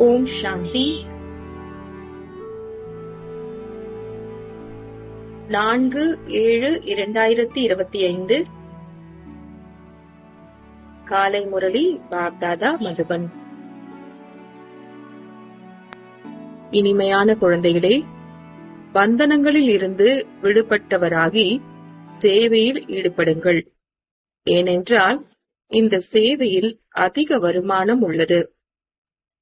ஓம் சாந்தி. நான்கு ஏழு இரண்டாயிரத்தி இருபத்தி ஐந்து. காலை முரளி பாப்தாதா மதுபன். இனிமையான குழந்தைகளே பந்தனங்களில் இருந்து விடுபட்டவராகி சேவையில் ஈடுபடுங்கள். ஏனென்றால் இந்த சேவையில் அதிக வருமானம் உள்ளது.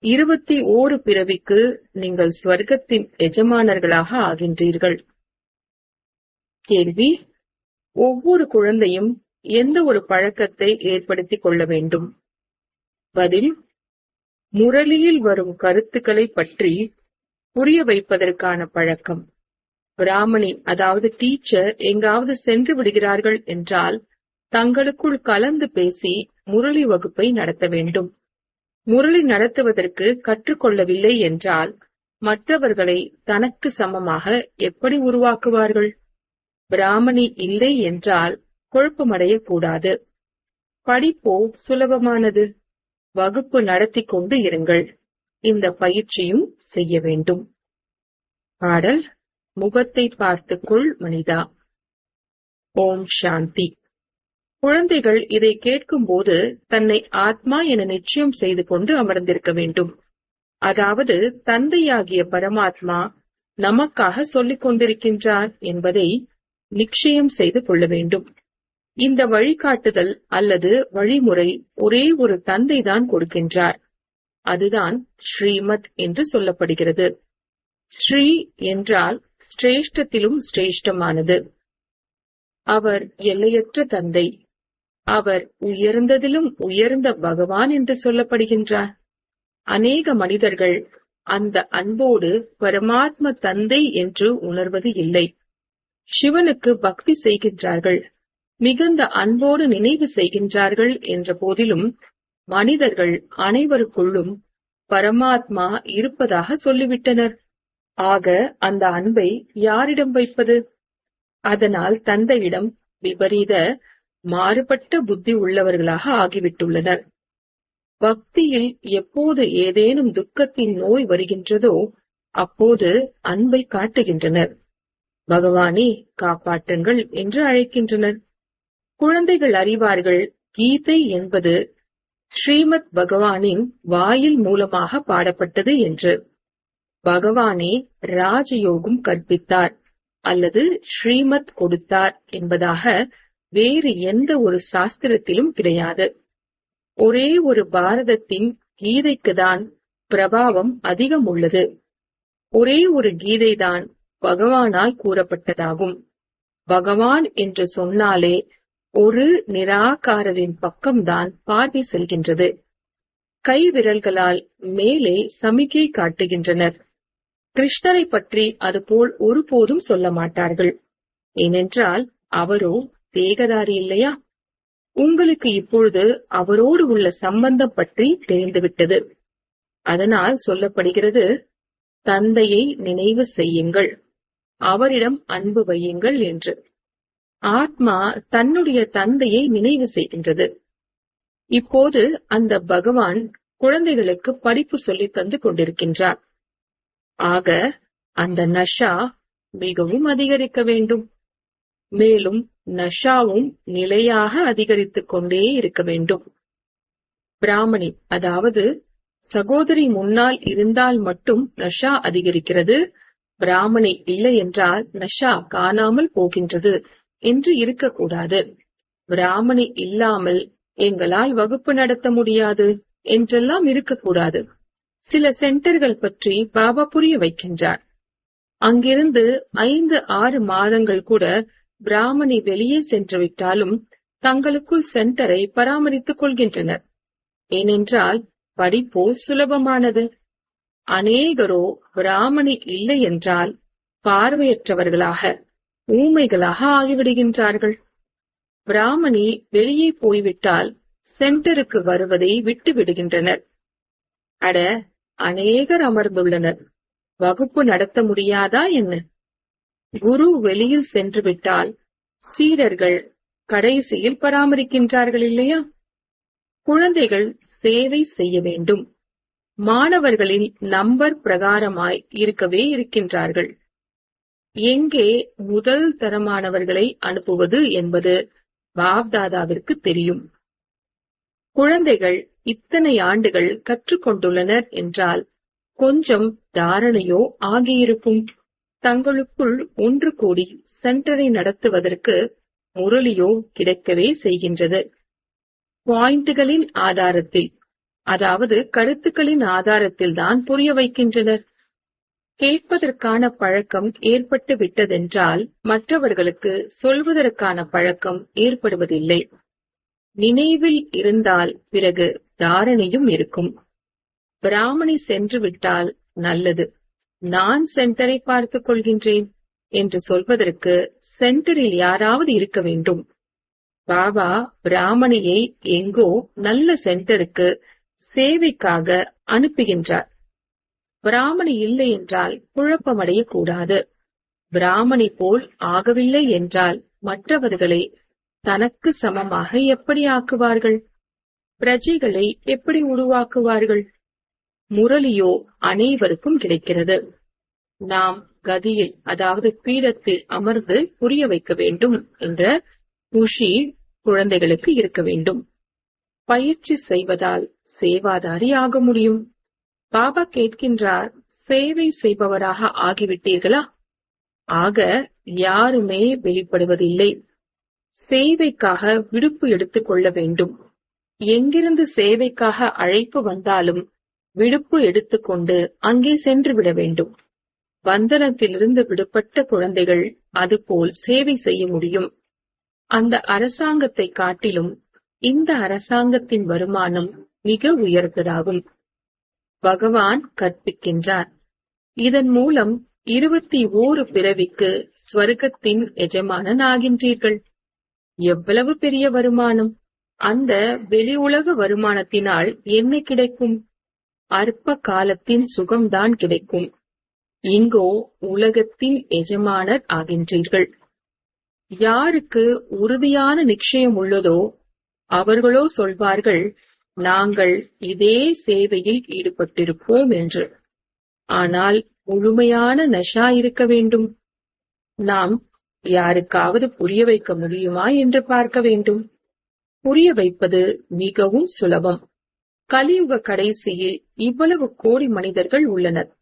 இருபத்தி ஓரு பிறவிக்கு நீங்கள் ஸ்வர்க்கத்தின் எஜமானர்களாக ஆகின்றீர்கள். கேள்வி ஒவ்வொரு குழந்தையும் எந்த ஒரு பழக்கத்தை ஏற்படுத்திக் கொள்ள வேண்டும்? பதில் முரளியில் வரும் கருத்துக்களை பற்றி புரிய வைப்பதற்கான பழக்கம். பிராமணி அதாவது டீச்சர் எங்காவது சென்று விடுகிறார்கள் என்றால் தங்களுக்குள் கலந்து பேசி முரளி வகுப்பை நடத்த வேண்டும். முரளி நடத்துவதற்கு கற்றுக்கொள்ளவில்லை என்றால் மற்றவர்களை தனக்கு சமமாக எப்படி உருவாக்குவார்கள்? பிராமணி இல்லை என்றால் குழப்பமடையக்கூடாது. படிப்போ சுலபமானது. வகுப்பு நடத்தி கொண்டு இருங்கள். இந்த பயிற்சியும் செய்ய வேண்டும். பாடல் முகத்தை பார்த்துக்கொள் மனிதா. ஓம் சாந்தி. குழந்தைகள் இதை கேட்கும்போது தன்னை ஆத்மா என நிச்சயம் செய்து கொண்டு அமர்ந்திருக்க வேண்டும். அதாவது தந்தையாகிய பரமாத்மா நமக்காக சொல்லிக் கொண்டிருக்கின்றார் என்பதை நிச்சயம் செய்து கொள்ள வேண்டும். இந்த வழிகாட்டுதல் அல்லது வழிமுறை ஒரே ஒரு தந்தை தான் கொடுக்கின்றார். அதுதான் ஸ்ரீமத் என்று சொல்லப்படுகிறது. ஸ்ரீ என்றால் சிரேஷ்டத்திலும் சிரேஷ்டமானது. அவர் எல்லையற்ற தந்தை. அவர் உயர்ந்ததிலும் உயர்ந்த பகவான் என்று சொல்லப்படுகின்றார். அநேக மனிதர்கள் அந்த அன்போடு பரமாத்ம தந்தை என்று உணர்வது இல்லை. சிவனுக்கு பக்தி செய்கின்றார்கள். மிகுந்த அன்போடு நினைவு செய்கின்றார்கள் என்ற போதிலும் மனிதர்கள் அனைவருக்குள்ளும் பரமாத்மா இருப்பதாக சொல்லிவிட்டனர். ஆக அந்த அன்பை யாரிடம் வைப்பது? அதனால் தந்தையிடம் விபரீத மாறுபட்ட புத்தி உள்ளவர்களாக ஆகிவிட்டுள்ளனர். பக்தியில் எப்போது ஏதேனும் துக்கத்தின் நோய் வருகின்றதோ அப்போது அன்பை காட்டுகின்றனர். பகவானே காப்பாற்றுங்கள் என்று அழைக்கின்றனர். குழந்தைகள் அறிவார்கள். கீதை என்பது ஸ்ரீமத் பகவானின் வாயில் மூலமாக பாடப்பட்டது என்று. பகவானே ராஜயோகம் கற்பித்தார் அல்லது ஸ்ரீமத் கொடுத்தார் என்பதாக வேறு எந்த ஒரு சாஸ்திரத்திலும் கிடையாது. ஒரே ஒரு பாரதத்தின் கீதைக்குதான் பிரபாவம் அதிகம் உள்ளது ஒரே ஒரு கீதைதான் பகவானால் கூறப்பட்டதாகும். பகவான் என்று சொன்னாலே ஒரு நிராகாரரின் பக்கம்தான் பார்வை செல்கின்றது. கை விரல்களால் மேலே சமிகை காட்டுகின்றனர். கிருஷ்ணரை பற்றி அதுபோல் ஒருபோதும் சொல்ல மாட்டார்கள். ஏனென்றால் அவரோ தேகதாரி இல்லையா? உங்களுக்கு இப்பொழுது அவரோடு உள்ள சம்பந்தம் பற்றி தெரிந்துவிட்டது. அதனால் சொல்லப்படுகிறது தந்தையை நினைவு செய்யுங்கள் அவரிடம் அன்பு வையுங்கள் என்று. ஆத்மா தன்னுடைய தந்தையை நினைவு செய்கின்றது. இப்போது அந்த பகவான் குழந்தைகளுக்கு படிப்பு சொல்லித் தந்து கொண்டிருக்கின்றார். ஆக அந்த நஷா மிகவும் அதிகரிக்க வேண்டும். மேலும் நஷாவும் நிலையாக அதிகரித்துக் கொண்டே இருக்க வேண்டும். பிராமணி அதாவது சகோதரி முன்னால் இருந்தால் மட்டும் நஷா அதிகரிக்கிறது பிராமணி இல்லை என்றால் நஷா காணாமல் போகின்றது என்று இருக்கக்கூடாது. பிராமணி இல்லாமல் எங்களால் வகுப்பு நடத்த முடியாது என்றெல்லாம் இருக்கக்கூடாது. சில சென்டர்கள் பற்றி பாபா புரிய வைக்கின்றார். அங்கிருந்து ஐந்து ஆறு மாதங்கள் கூட பிராமணி வெளியே சென்று விட்டாலும் தங்களுக்குள் சென்டரை பராமரித்துக் கொள்கின்றனர். ஏனென்றால் படிப்போ சுலபமானது. அநேகரோ பிராமணி இல்லை என்றால் பார்வையற்றவர்களாக ஊமைகளாக ஆகிவிடுகின்றார்கள். பிராமணி வெளியே போய்விட்டால் சென்டருக்கு வருவதை விட்டு விடுகின்றனர் அட அநேகர் அமர்ந்துள்ளனர். வகுப்பு நடத்த முடியாதா என்ன? குரு வெளியில் சென்று விட்டால் சீடர்கள் கடைசியில் பராமரிக்கின்றார்கள் இல்லையா? குழந்தைகள் சேவை செய்ய வேண்டும். மாணவர்களின் நம்பர் பிரகாரமாய் இருக்கவே இருக்கின்றார்கள். எங்கே முதல் தரமானவர்களை அனுப்புவது என்பது பாப்தாதாவிற்கு தெரியும். குழந்தைகள் இத்தனை ஆண்டுகள் கற்றுக்கொண்டுள்ளனர் என்றால் கொஞ்சம் தாரணையோ ஆகியிருக்கும். தங்களுக்குள் ஒன்று கூடி சென்டரை நடத்துவதற்கு முரளியோ கிடைக்கவே செய்கின்றது. பாயிண்டுகளின் ஆதாரத்தில் அதாவது கருத்துக்களின் ஆதாரத்தில் தான் புரிய வைக்கின்றனர். கேட்பதற்கான பழக்கம் ஏற்பட்டு விட்டதென்றால் மற்றவர்களுக்கு சொல்வதற்கான பழக்கம் ஏற்படுவதில்லை. நினைவில் இருந்தால் பிறகு தாரணையும் இருக்கும். பிராமணி சென்று விட்டால் நல்லது. நான் சென்டரை பார்த்துக் கொள்கின்றேன் என்று சொல்வதற்கு சென்டரில் யாராவது இருக்க வேண்டும். பாபா பிராமணியை எங்கோ நல்ல சென்டருக்கு சேவைக்காக அனுப்புகின்றார். பிராமணி இல்லை என்றால் குழப்பமடைய கூடாது பிராமணி போல் ஆகவில்லை என்றால் மற்றவர்களை தனக்கு சமமாக எப்படி ஆக்குவார்கள்? பிரஜைகளை எப்படி உருவாக்குவார்கள்? முரளியோ அனைவருக்கும் கிடைக்கிறது. நாம் கதியில் அதாவது பீடத்தில் அமர்ந்து புரிய வைக்க வேண்டும் என்ற குஷி குழந்தைகளுக்கு இருக்க வேண்டும். பயிற்சி செய்வதால் சேவாதாரி ஆக முடியும். பாபா கேட்கின்றார் சேவை செய்பவராக ஆகிவிட்டீர்களா? ஆக யாருமே வெளிப்படுவதில்லை. சேவைக்காக விடுப்பு எடுத்துக் கொள்ள வேண்டும். எங்கிருந்து சேவைக்காக அழைப்பு வந்தாலும் விடுப்பு எடுத்துக்கொண்டு அங்கே சென்று விட வேண்டும். பந்தனத்திலிருந்து விடுபட்ட குழந்தைகள் அதுபோல் சேவை செய்ய முடியும். அந்த அரசாங்கத்தை காட்டிலும் இந்த அரசாங்கத்தின் வருமானம் மிக உயர்ந்ததாகும். பகவான் கற்பிக்கின்றார். இதன் மூலம் இருபத்தி ஓரு பிறவிக்கு ஸ்வர்க்கத்தின் எஜமானன் ஆகின்றீர்கள் எவ்வளவு பெரிய வருமானம்? அந்த வெளி உலக வருமானத்தினால் என்ன கிடைக்கும்? அற்ப காலத்தின் சுகம்தான் கிடைக்கும். இங்கோ உலகத்தின் எஜமானர் ஆகின்றீர்கள். யாருக்கு உறுதியான நிச்சயம் உள்ளதோ அவர்களோ சொல்வார்கள் நாங்கள் இதே சேவையில் ஈடுபட்டிருப்போம் என்று. ஆனால் முழுமையான நஷா இருக்க வேண்டும். நாம் யாருக்காவது புரிய வைக்க முடியுமா என்று பார்க்க வேண்டும். புரிய வைப்பது மிகவும் சுலபம். கலியுக கடைசியில் இவ்வளவு கோடி மனிதர்கள் உள்ளனர்.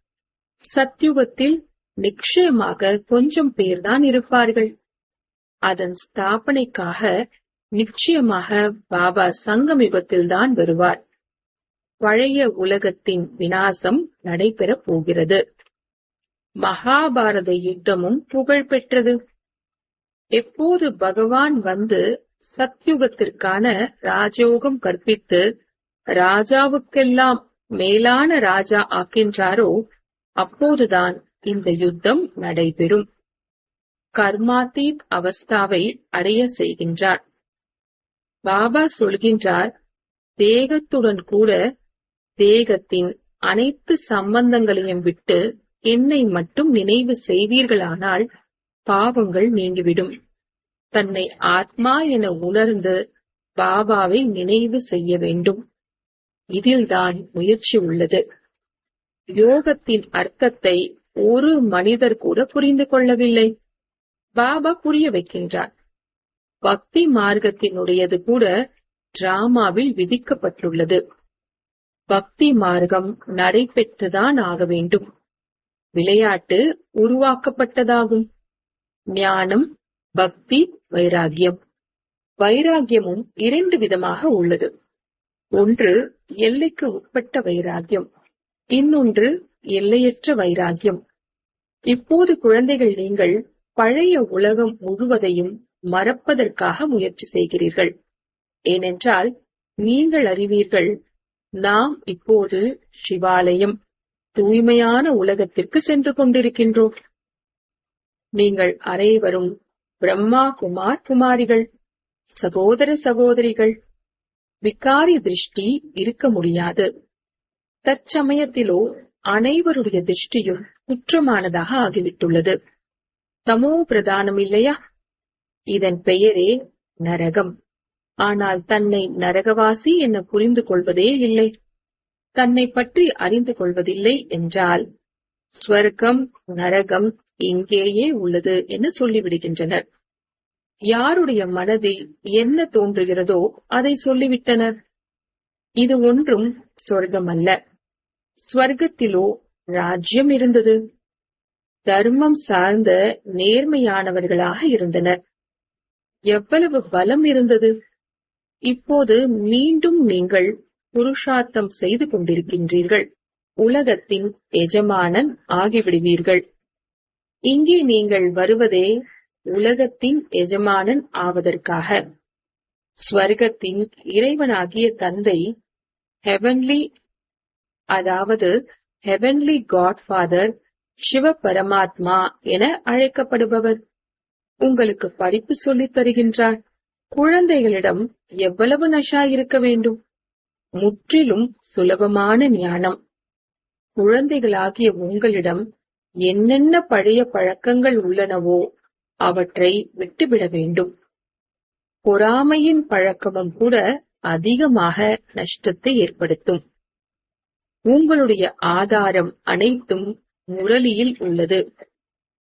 சத்யுகத்தில் நிச்சயமாக கொஞ்சம் பேர்தான் இருப்பார்கள். அதன் ஸ்தாபனைக்காக நிச்சயமாக பாபா சங்கமிகத்தில்தான் வருவார். பழைய உலகத்தின் வினாசம் நடைபெறப் போகிறது. மகாபாரத யுத்தமும் புகழ் பெற்றது எப்போது பகவான் வந்து சத்யுகத்திற்கான ராஜயோகம் கற்பித்து ராஜாவுக்கெல்லாம் மேலான ராஜா ஆக்கின்றாரோ அப்போதுதான் இந்த யுத்தம் நடைபெறும். கர்மாதீத் அவஸ்தாவை அடைய செய்கின்றார். பாபா சொல்கின்றார் தேகத்துடன் கூட தேகத்தின் அனைத்து சம்பந்தங்களையும் விட்டு என்னை மட்டும் நினைவு செய்வீர்களானால் பாவங்கள் நீங்கிவிடும். தன்னை ஆத்மா என உணர்ந்து பாபாவை நினைவு செய்ய வேண்டும். இதில்தான் முயற்சி உள்ளது. யோகத்தின் அர்த்தத்தை ஒரு மனிதர் கூட புரிந்து கொள்ளவில்லை. பாபா புரிய வைக்கின்றார். பக்தி மார்க்கத்தினுடையது கூட டிராமாவில் விதிக்கப்பட்டுள்ளது. பக்தி மார்க்கம் நடைபெற்றுதான் ஆக வேண்டும். விளையாட்டு உருவாக்கப்பட்டதாகும். ஞானம் பக்தி வைராகியம். வைராகியமும் இரண்டு விதமாக உள்ளது. ஒன்று எல்லைக்கு உட்பட்ட வைராகியம் இன்னொன்று எல்லையற்ற வைராகியம். இப்போது குழந்தைகள் நீங்கள் பழைய உலகம் முழுவதையும் மறப்பதற்காக முயற்சி செய்கிறீர்கள். ஏனென்றால் நீங்கள் அறிவீர்கள் நாம் இப்போது சிவாலயம் தூய்மையான உலகத்திற்கு சென்று கொண்டிருக்கின்றோம். நீங்கள் அனைவரும் பிரம்மா குமார் குமாரிகள் சகோதர சகோதரிகள் விகாரி திருஷ்டி இருக்க முடியாது தற்சமயத்திலோ அனைவருடைய திருஷ்டியும் குற்றமானதாக ஆகிவிட்டுள்ளது. தமோ பிரதானம் இல்லையா? இதன் பெயரே நரகம். ஆனால் தன்னை நரகவாசி என புரிந்து கொள்வதே இல்லை. தன்னை பற்றி அறிந்து கொள்வதில்லை என்றால் ஸ்வர்க்கம் நரகம் இங்கேயே உள்ளது என்று சொல்லிவிடுகின்றனர். யாருடைய மனதில் என்ன தோன்றுகிறதோ அதை சொல்லிவிட்டனர். இது ஒன்றும் சொர்க்கம் அல்ல ஸ்வர்க்கத்திலோ ராஜ்யம் இருந்தது. தர்மம் சார்ந்த நேர்மையானவர்களாக இருந்தனர். எவ்வளவு பலம் இருந்தது. இப்போது மீண்டும் நீங்கள் புருஷார்த்தம் செய்து கொண்டிருக்கின்றீர்கள். உலகத்தின் எஜமானன் ஆகிவிடுவீர்கள். இங்கே நீங்கள் வருவதே உலகத்தின் எஜமானன் ஆவதற்காக. ஸ்வர்க்கத்தின் இறைவனாகிய தந்தை ஹெவன்லி அதாவது ஹெவன்லி காட்ஃபாதர் சிவ பரமாத்மா என அழைக்கப்படுபவர். உங்களுக்கு படிப்பு சொல்லித் தருகின்றார். குழந்தைகளிடம் எவ்வளவு நஷா இருக்க வேண்டும்? முற்றிலும் சுலபமான ஞானம். குழந்தைகளாகிய உங்களிடம் என்னென்ன பழைய பழக்கங்கள் உள்ளனவோ அவற்றை விட்டுவிட வேண்டும். பொறாமையின் பழக்கமும் கூட அதிகமாக நஷ்டத்தை ஏற்படுத்தும். உங்களுடைய ஆதாரம் அனைத்தும் முரளியில் உள்ளது.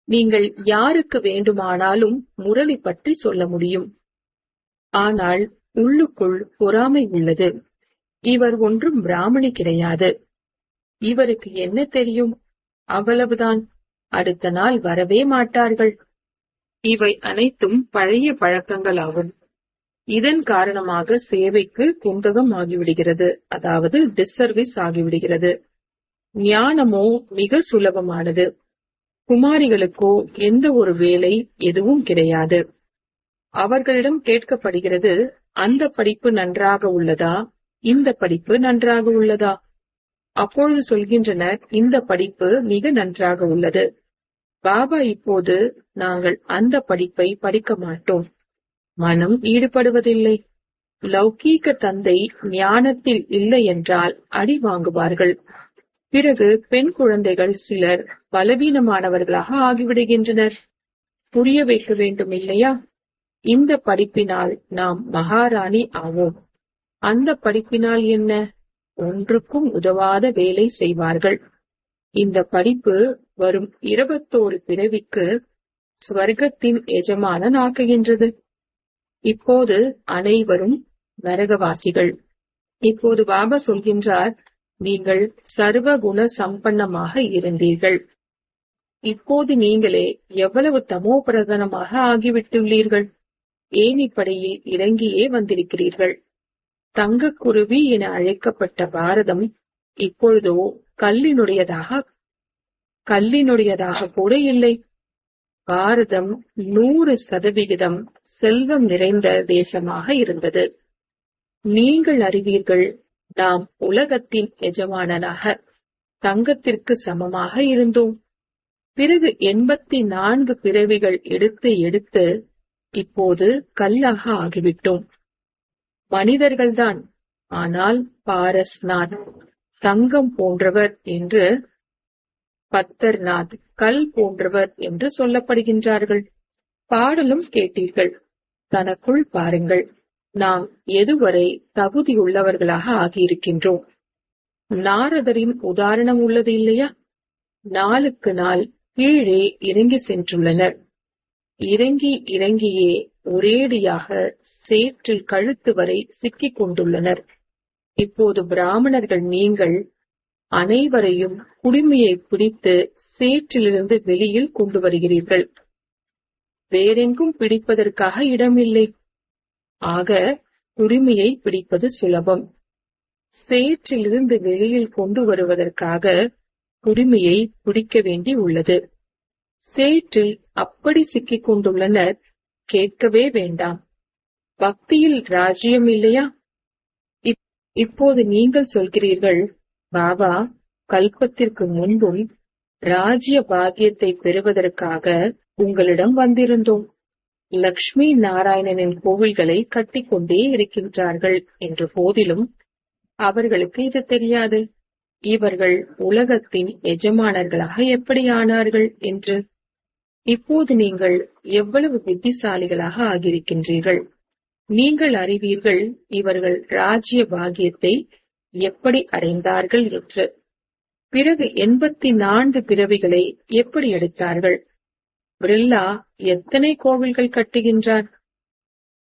நீங்கள் யாருக்கு வேண்டுமானாலும் முரளி பற்றி சொல்ல முடியும். ஆனால் உள்ளுக்குள் பொறாமை உள்ளது. இவர் ஒன்றும் பிராமணி கிடையாது. இவருக்கு என்ன தெரியும்? அவ்வளவுதான். அடுத்த நாள் வரவே மாட்டார்கள். இவை அனைத்தும் பழைய பழக்கங்களாகும். இதன் காரணமாக சேவைக்கு குந்தகம் ஆகிவிடுகிறது. அதாவது டிஸ்சர்வீஸ் ஆகிவிடுகிறது. ஞானமோ மிக சுலபமானது. குமாரிகளுக்கோ எந்த ஒரு வேலை எதுவும் கிடையாது. அவர்களிடம் கேட்கப்படுகிறது அந்த படிப்பு நன்றாக உள்ளதா? இந்த படிப்பு நன்றாக உள்ளதா? அப்பொழுது சொல்கின்றனர் இந்த படிப்பு மிக நன்றாக உள்ளது. பாபா இப்போது நாங்கள் அந்த படிப்பை படிக்க மாட்டோம். மனம் ஈடுபடுவதில்லை. லௌகீக தந்தை ஞானத்தில் இல்லை என்றால் அடி வாங்குவார்கள். பிறகு பெண் குழந்தைகள் சிலர் பலவீனமானவர்களாக ஆகிவிடுகின்றனர். புரிய வைக்க வேண்டும் இல்லையா? இந்த படிப்பினால் நாம் மகாராணி ஆவோம். அந்த படிப்பினால் என்ன? ஒன்றுக்கும் உதவாத வேலை செய்வார்கள். இந்த படிப்பு வரும் இருபத்தோரு பிறவிக்கு ஸ்வர்க்கத்தின் எஜமானன் ஆக்குகின்றது இப்போது அனைவரும் நரகவாசிகள். இப்போது பாபா சொல்கின்றார் நீங்கள் சர்வ குண சம்பன்னமாக இருந்தீர்கள். இப்போது நீங்களே எவ்வளவு தமோ பிரதானமாக ஆகிவிட்டுள்ளீர்கள் ஏணிப்படையில் இறங்கியே வந்திருக்கிறீர்கள்? தங்கக்குருவி என அழைக்கப்பட்ட பாரதம் இப்பொழுதோ கல்லினுடையதாக கல்லினுடையதாக கூட இல்லை. பாரதம் நூறு சதவிகிதம் செல்வம் நிறைந்த தேசமாக இருந்தது. நீங்கள் அறிவீர்கள் நாம் உலகத்தின் எஜமானனாக தங்கத்திற்கு சமமாக இருந்தோம். பிறகு எண்பத்தி நான்கு பிறவிகள் எடுத்து எடுத்து இப்போது கல்லாக ஆகிவிட்டோம். மனிதர்கள்தான் ஆனால் பாரஸ்நாத் தங்கம் போன்றவர் என்று பத்தர்நாத் கல் போன்றவர் என்று சொல்லப்படுகின்றார்கள். பாடலும் கேட்டீர்கள். தனக்குள் பாருங்கள். நாம் எதுவரை தகுதியுள்ளவர்களாக ஆகியிருக்கின்றோம்? நாரதரின் உதாரணம் உள்ளது இல்லையா? நாளுக்கு நாள் கீழே இறங்கி சென்றுள்ளனர். இறங்கி இறங்கியே ஒரேடியாக சேற்றில் கழுத்து வரை சிக்கிக் கொண்டுள்ளனர். இப்போது பிராமணர்கள் நீங்கள் அனைவரையும் குடிமையை பிடித்து சேற்றிலிருந்து வெளியில் கொண்டு வருகிறீர்கள். வேறெங்கும் பிடிப்பதற்காக இடமில்லை. ஆக குடிமையை பிடிப்பது சுலபம். சேற்றிலிருந்து வெளியில் கொண்டு வருவதற்காக குடிமையை பிடிக்க வேண்டி உள்ளது. சேற்றில் அப்படி சிக்கிக் கொண்டுள்ளனர். கேட்கவே வேண்டாம். பக்தியில் ராஜ்யம் இல்லையா? இப்போது நீங்கள் சொல்கிறீர்கள் பாபா கல்பத்திற்கு முன்பும் ராஜ்ய பாக்கியத்தை பெறுவதற்காக உங்களிடம் வந்திருந்தோம். லக்ஷ்மி நாராயணனின் கோவில்களை கட்டிக்கொண்டே இருக்கின்றார்கள் என்ற போதிலும் அவர்களுக்கு இது தெரியாது. இவர்கள் உலகத்தின் எஜமானர்களாக எப்படி ஆனார்கள் என்று? இப்போது நீங்கள் எவ்வளவு புத்திசாலிகளாக ஆகியிருக்கின்றீர்கள்? நீங்கள் அறிவீர்கள் இவர்கள் ராஜ்ய பாகியத்தை எப்படி அடைந்தார்கள் என்று. பிறகு எண்பத்தி நான்கு பிறவிகளை எப்படி எடுத்தார்கள்? பிரில்லா எத்தனை கோவில்கள் கட்டுகின்றார்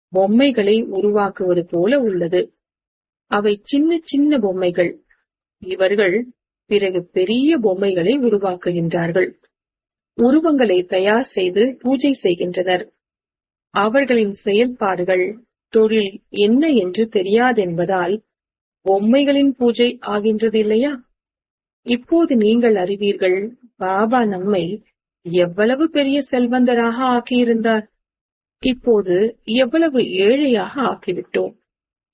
பொம்மைகளை உருவாக்குவது போல உள்ளது. அவை சின்ன சின்ன பொம்மைகள். இவர்கள் பிறகு பெரிய பொம்மைகளை உருவாக்குகின்றார்கள். உருவங்களை தயார் செய்து பூஜை செய்கின்றனர். அவர்களின் செயல்பாடுகள் தொழில் என்ன என்று தெரியாதென்பதால் பொம்மைகளின் பூஜை ஆகின்றது இல்லையா இப்போது நீங்கள் அறிவீர்கள் பாபா நம்மை எவ்வளவு பெரிய செல்வந்தராக ஆக்கியிருந்தார். இப்போது எவ்வளவு ஏழையாக ஆக்கிவிட்டோம்.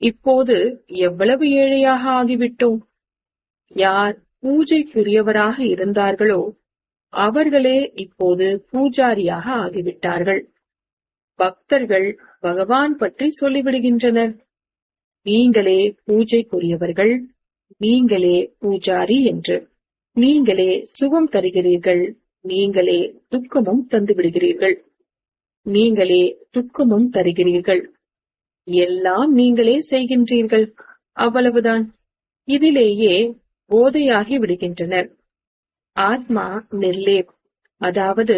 இப்போது எவ்வளவு ஏழையாக ஆகிவிட்டோம். யார் பூஜைக்குரியவராக இருந்தார்களோ அவர்களே இப்போது பூஜாரியாக ஆகிவிட்டார்கள். பக்தர்கள் பகவான் பற்றி சொல்லிவிடுகின்றனர். நீங்களே பூஜைக்குரியவர்கள் நீங்களே பூஜாரி என்று. நீங்களே சுகம் தருகிறீர்கள் நீங்களே துக்கமும் தந்து விடுகிறீர்கள் நீங்களே துக்கமும் தருகிறீர்கள். எல்லாம் நீங்களே செய்கின்றீர்கள் அவ்வளவுதான். இதிலேயே போதையாகி விடுகின்றனர். ஆத்மா நிர்லேப் அதாவது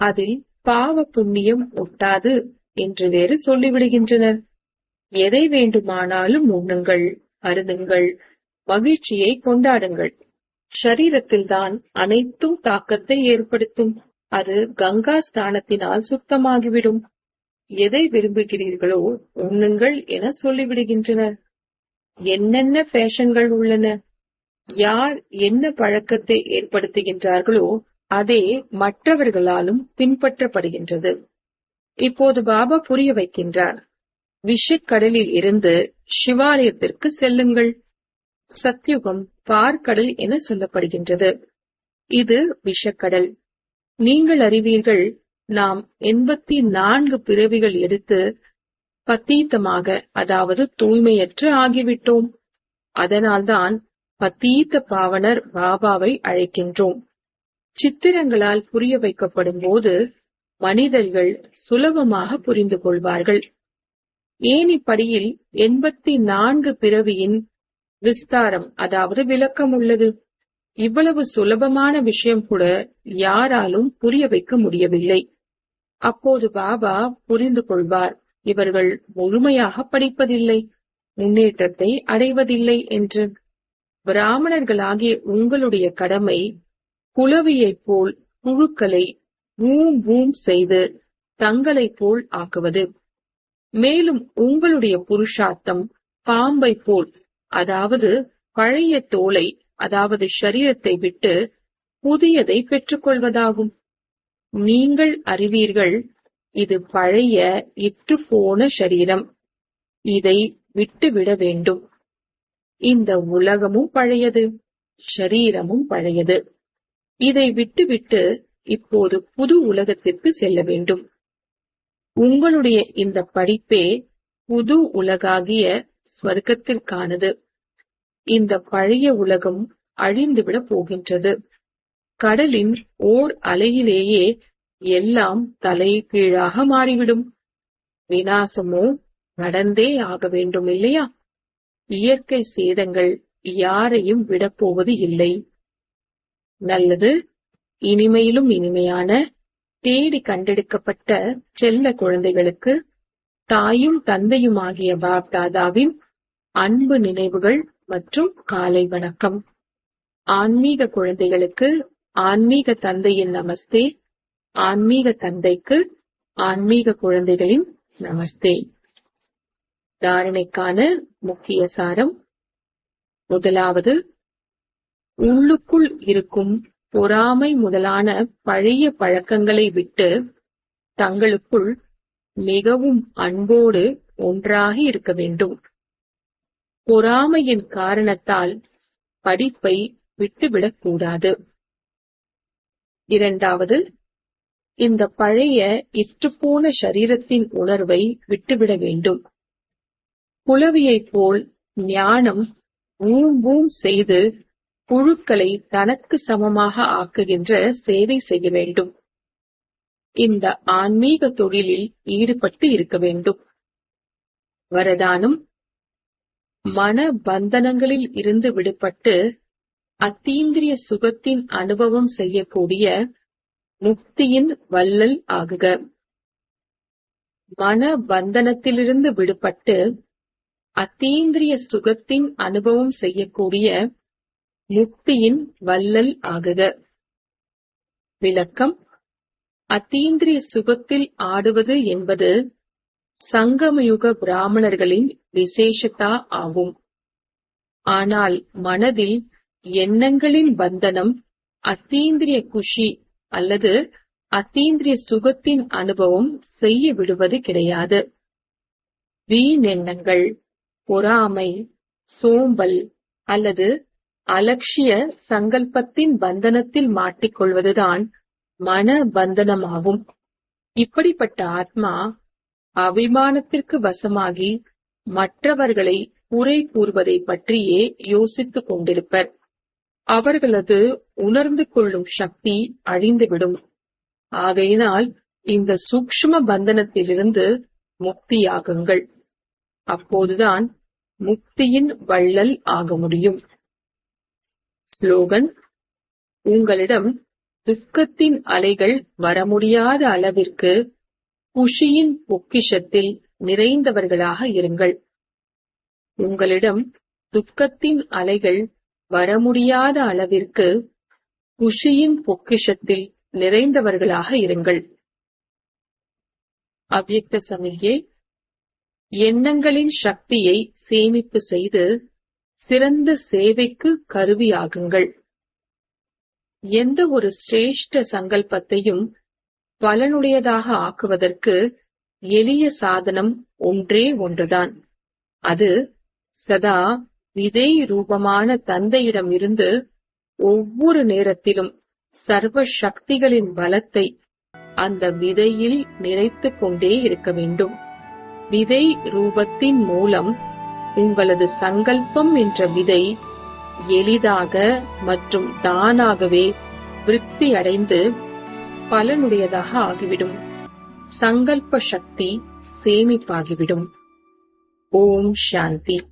அதில் பாவ புண்ணியம் ஒட்டாது என்று வேறு சொல்லிவிடுகின்றனர். எதை வேண்டுமானாலும் உண்ணுங்கள் அருதுங்கள் மகிழ்ச்சியை கொண்டாடுங்கள். ஷரீரத்தில்தான் அனைத்தும் தாக்கத்தை ஏற்படுத்தும். அது கங்கா ஸ்தானத்தினால் சுத்தமாகிவிடும். எதை விரும்புகிறீர்களோ உண்ணுங்கள் என சொல்லிவிடுகின்றனர் என்னென்ன ஃபேஷன்கள் உள்ளன? யார் என்ன பழக்கத்தை ஏற்படுத்துகின்றார்களோ அதே மற்றவர்களாலும் பின்பற்றப்படுகின்றது. இப்போது பாபா புரிய வைக்கின்றார். விஷக்கடலில் இருந்து சிவாலயத்திற்கு செல்லுங்கள். சத்யுகம் பார்க்கடல் என சொல்லப்படுகின்றது. இது விஷக்கடல். நீங்கள் அறிவீர்கள் நாம் எண்பத்தி நான்கு பிறவிகள் எடுத்து பத்தீத்தமாக அதாவது தூய்மையற்று ஆகிவிட்டோம். அதனால்தான் பத்தீத்த பாவனர் பாபாவை அழைக்கின்றோம். சித்திரங்களால் புரிய வைக்கப்படும் போது மனிதர்கள் சுலபமாக புரிந்து கொள்வார்கள். ஏனிப்படியில் எண்பத்தி நான்கு பிறவியின் விஸ்தாரம் அதாவது விளக்கம் உள்ளது இவ்வளவு சுலபமான விஷயம் கூட யாராலும் புரிய வைக்க முடியவில்லை. அப்போது பாபா புரிந்து கொள்வார் இவர்கள் முழுமையாக படிப்பதில்லை முன்னேற்றத்தை அடைவதில்லை என்று. பிராமணர்களாகிய உங்களுடைய கடமை குளவியைப் போல் புழுக்களை ஊம் ஊம் செய்து தங்களைப் போல் ஆக்குவது. மேலும் உங்களுடைய புருஷார்த்தம் பாம்பை போல் அதாவது பழைய தோலை அதாவது ஷரீரத்தை விட்டு புதியதை பெற்றுக்கொள்வதாகும். நீங்கள் அறிவீர்கள் இது பழைய இற்று போன சரீரம். இதை விட்டுவிட வேண்டும். இந்த உலகமும் பழையது ஷரீரமும் பழையது. இதை விட்டுவிட்டு இப்போது புது உலகத்திற்கு செல்ல வேண்டும். உங்களுடைய இந்த படிப்பே புது உலகாகிய ஸ்வர்க்கத்திற்கானது இந்த பழைய உலகம் அழிந்துவிடப் போகின்றது. கடலின் ஓர் அலையிலேயே எல்லாம் தலை கீழாக மாறிவிடும். வினாசமோ நடந்தே ஆக வேண்டும் இல்லையா? இயற்கை சேதங்கள் யாரையும் விடப்போவது இல்லை. நல்லது இனிமையிலும் இனிமையான தேடி கண்டெடுக்கப்பட்ட செல்ல குழந்தைகளுக்கு தாயும் தந்தையுமாகிய பாப் தாதாவின் அன்பு நினைவுகள் மற்றும் காலை வணக்கம். ஆன்மீக குழந்தைகளுக்கு ஆன்மீக தந்தையின் நமஸ்தே. ஆன்மீக தந்தைக்கு ஆன்மீக குழந்தைகளின் நமஸ்தே. தாரணைக்கான முக்கிய சாரம் முதலாவது உள்ளுக்குள் இருக்கும் பொறாமை முதலான பழைய பழக்கங்களை விட்டு தங்களுக்குள் மிகவும் அன்போடு ஒன்றாக இருக்க வேண்டும். பொறாமையின் காரணத்தால் படிப்பை விட்டுவிடக்கூடாது இரண்டாவது இந்த பழைய இற்றுப்போன சரீரத்தின் உணர்வை விட்டுவிட வேண்டும். புலவியைப் போல் ஞானம் ஊம் ஊம் செய்து புழுக்களை தனக்கு சமமாக ஆக்குகின்ற சேவை செய்ய வேண்டும். இந்த ஆன்மீக தொழிலில் ஈடுபட்டு இருக்க வேண்டும். வரதானம் மன பந்தனங்களில் இருந்து விடுபட்டு அத்தீந்திரிய சுகத்தின் அனுபவம் செய்யக்கூடிய முக்தியின் வள்ளல் ஆகுக. மன பந்தனத்திலிருந்து விடுபட்டு அத்தீந்திரிய சுகத்தின் அனுபவம் செய்யக்கூடிய முக்தியின் வள்ளல் ஆகுக. விளக்கம். அத்தீந்திரிய சுகத்தில் ஆடுவது என்பது சங்கமயுக பிராமணர்களின் விசேஷத்தா ஆகும். ஆனால் மனதில் எண்ணங்களின் பந்தனம் அத்தீந்திரிய குஷி அல்லது அத்தீந்திரிய சுகத்தின் அனுபவம் செய்ய விடுவது கிடையாது. வீணெண்ணங்கள் பொறாமை சோம்பல் அல்லது அலட்சிய சங்கல்பத்தின் பந்தனத்தில் மாட்டிக்கொள்வதுதான் மன பந்தனமாகும் இப்படிப்பட்ட ஆத்மா அபிமானத்திற்கு வசமாகி மற்றவர்களை குறை கூறுவதை பற்றியே யோசித்துக் கொண்டிருப்பர். அவர்களது உணர்ந்து கொள்ளும் சக்தி அழிந்துவிடும். ஆகையினால் இந்த சூக்ஷ்ம பந்தனத்திலிருந்து முக்தியாகுங்கள். அப்போதுதான் முக்தியின் வள்ளல் ஆக முடியும். ஸ்லோகன் உங்களிடம் துக்கத்தின் அலைகள் வர முடியாத அளவிற்கு குஷியின் பொக்கிஷத்தில் நிறைந்தவர்களாக இருங்கள். உங்களிடம் துக்கத்தின் அலைகள் வர முடியாத அளவிற்கு குஷியின் பொக்கிஷத்தில் நிறைந்தவர்களாக இருங்கள். அவ்யக்த சமிகை எண்ணங்களின் சக்தியை சேமிப்பு செய்து சிறந்த சேவைக்கு கருவியாகுங்கள். எந்த ஒரு சிரேஷ்ட சங்கல்பத்தையும் பலனுடையதாக ஆக்குவதற்கு எளிய சாதனம் ஒன்றே ஒன்றுதான். அது சதா விதை ரூபமான தந்தையிடம் இருந்து ஒவ்வொரு நேரத்திலும் சர்வ சக்திகளின் பலத்தை அந்த விதையில் நிறைத்துக் கொண்டே இருக்க வேண்டும். விதை ரூபத்தின் மூலம் உங்களது சங்கல்பம் என்ற விதை எளிதாக மற்றும் தானாகவே விருத்தி அடைந்து பலனுடையதாக ஆகிவிடும். சங்கல்ப சக்தி சேமிப்பாகிவிடும். ஓம் சாந்தி.